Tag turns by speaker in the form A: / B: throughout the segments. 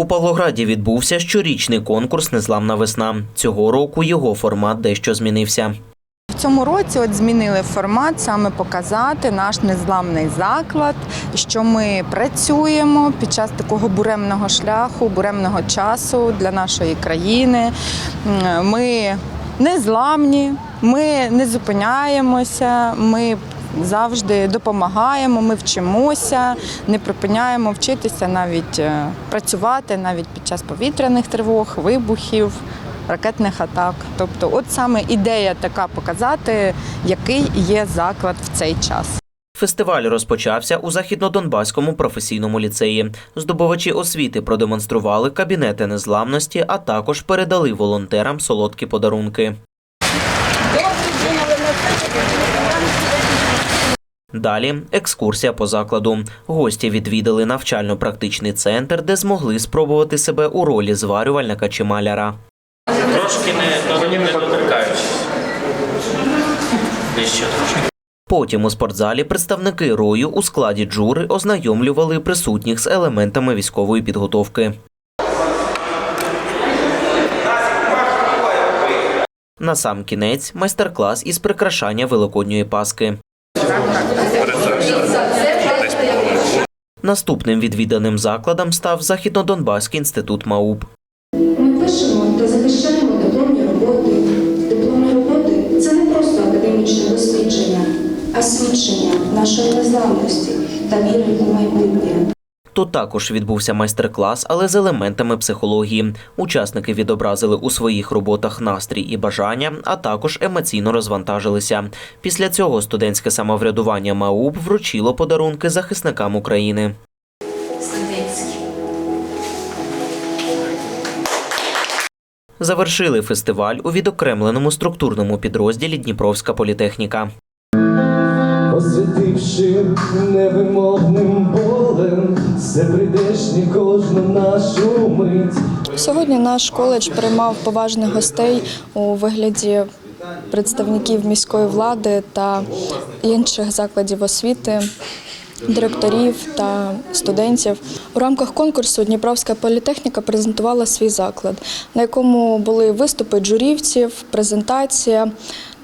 A: У Павлограді відбувся щорічний конкурс Незламна весна. Цього року його формат дещо змінився.
B: В цьому році от змінили формат саме показати наш незламний заклад, що ми працюємо під час такого буремного шляху, буремного часу для нашої країни. Ми незламні, ми не зупиняємося, ми завжди допомагаємо, ми вчимося, не припиняємо вчитися навіть е, працювати навіть під час повітряних тривог, вибухів ракетних атак. Тобто, от саме ідея така показати, який є заклад в цей час.
A: Фестиваль розпочався у західнодонбаському професійному ліцеї. Здобувачі освіти продемонстрували кабінети незламності, а також передали волонтерам солодкі подарунки. Далі екскурсія по закладу. Гості відвідали навчально-практичний центр, де змогли спробувати себе у ролі зварювальника чи маляра.
C: Трошки не, не, не доторкаючись. Дещо трошки.
A: Потім у спортзалі представники рою у складі джури ознайомлювали присутніх з елементами військової підготовки. На сам кінець майстер-клас із прикрашання великодньої паски. Наступним відвіданим закладом став Західнодонбаський інститут МАУП.
D: Ми пишемо та захищаємо дипломні роботи. Дипломні роботи це не просто академічне дослідження, а свідчення нашої незламності та віри у майбутнє.
A: Тут також відбувся майстер-клас, але з елементами психології. Учасники відобразили у своїх роботах настрій і бажання, а також емоційно розвантажилися. Після цього студентське самоврядування МАУП вручило подарунки захисникам України. Завершили фестиваль у відокремленому структурному підрозділі Дніпровська політехніка.
E: освятивши невимовним все прийдешнє кожну нашу мить.
F: Сьогодні наш коледж приймав поважних гостей у вигляді представників міської влади та інших закладів освіти, директорів та студентів. У рамках конкурсу Дніпровська політехніка презентувала свій заклад, на якому були виступи джурівців, презентація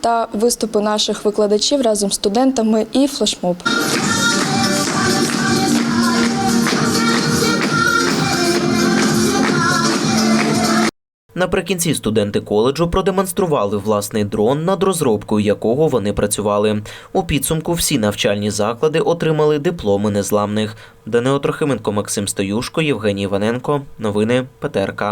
F: та виступи наших викладачів разом з студентами і флешмоб.
A: Наприкінці студенти коледжу продемонстрували власний дрон, над розробкою якого вони працювали. У підсумку всі навчальні заклади отримали дипломи незламних. Данило Трохименко, Максим Стоюшко, Євгеній Іваненко. Новини ПТРК.